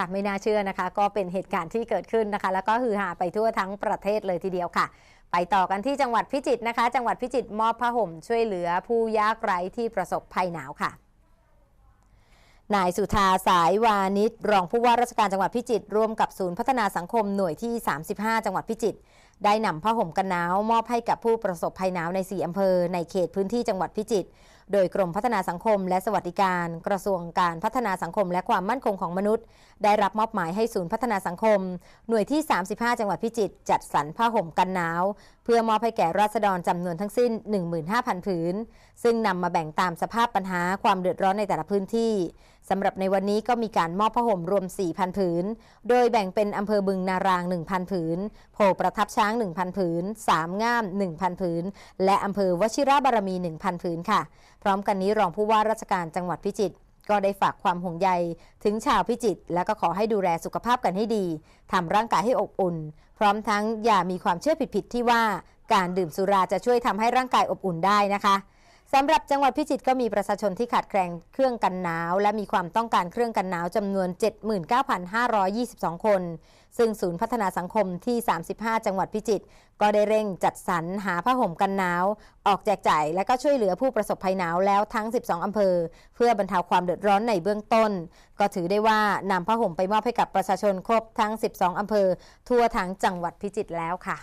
ค่ะไม่น่าเชื่อนะคะ ก็เป็นเหตุการณ์ที่เกิดขึ้นนะคะ แล้วก็ฮือฮาไปทั่วทั้งประเทศเลยทีเดียวค่ะ ไปต่อกันที่จังหวัดพิจิตรนะคะ จังหวัดพิจิตรมอบผ้าห่มช่วยเหลือผู้ยากไร้ที่ประสบภัยหนาวค่ะนายสุธาสายวานิชรองผู้ว่าราชการจังหวัดพิจิตรร่วมกับศูนย์พัฒนาสังคมหน่วยที่ 35 จังหวัดพิจิตรได้นำผ้าห่มกันหนาว มอบให้กับผู้ประสบภัยหนาวใน 4 อำเภอในเขตพื้นที่จังหวัดพิจิตร โดยกรมพัฒนาสังคมและสวัสดิการ กระทรวงการพัฒนาสังคมและความมั่นคงของมนุษย์ ได้รับมอบหมายให้ศูนย์พัฒนาสังคม หน่วยที่ 35 จังหวัดพิจิตรจัดสรรผ้าห่มกันหนาว เพื่อมอบให้แก่ราษฎรจำนวนทั้งสิ้น 15,000 ผืน ซึ่งนำมาแบ่งตามสภาพปัญหาความเดือดร้อนในแต่ละพื้นที่สำหรับในวันนี้ก็มีการมอบผ้าห่มรวม 4,000 ผืน โดยแบ่งเป็นอำเภอบึงนาราง 1,000 ผืน โพประทับช้าง 1,000 ผืน สามง่าม 1,000 ผืน และอำเภอวชิระบารมี 1,000 ผืนค่ะพร้อมกันนี้รองผู้ว่าราชการจังหวัดพิจิตรก็ได้ฝากความห่วงใยถึงชาวพิจิตรและก็ขอให้ดูแลสุขภาพกันให้ดีทำร่างกายให้อบอุ่น พร้อมทั้งอย่ามีความเชื่อผิดๆที่ว่าการดื่มสุราจะช่วยทำให้ร่างกายอบอุ่นได้นะคะ สำหรับจังหวัดพิจิตรก็มีประชาชนที่ขาดแคลนเครื่องกันหนาว และมีความต้องการเครื่องกันหนาวจำนวน 79,522 คน ซึ่งศูนย์พัฒนาสังคมที่ 35 จังหวัดพิจิตรก็ได้เร่งจัดสรรหาผ้าห่มกันหนาว ออกแจกจ่ายและก็ช่วยเหลือผู้ประสบภัยหนาวแล้วทั้ง 12 อำเภอ เพื่อบรรเทาความเดือดร้อนในเบื้องต้น ก็ถือได้ว่านำผ้าห่มไปมอบให้กับประชาชนครบทั้ง 12 อำเภอ ทั่วทั้งจังหวัดพิจิตรแล้วค่ะ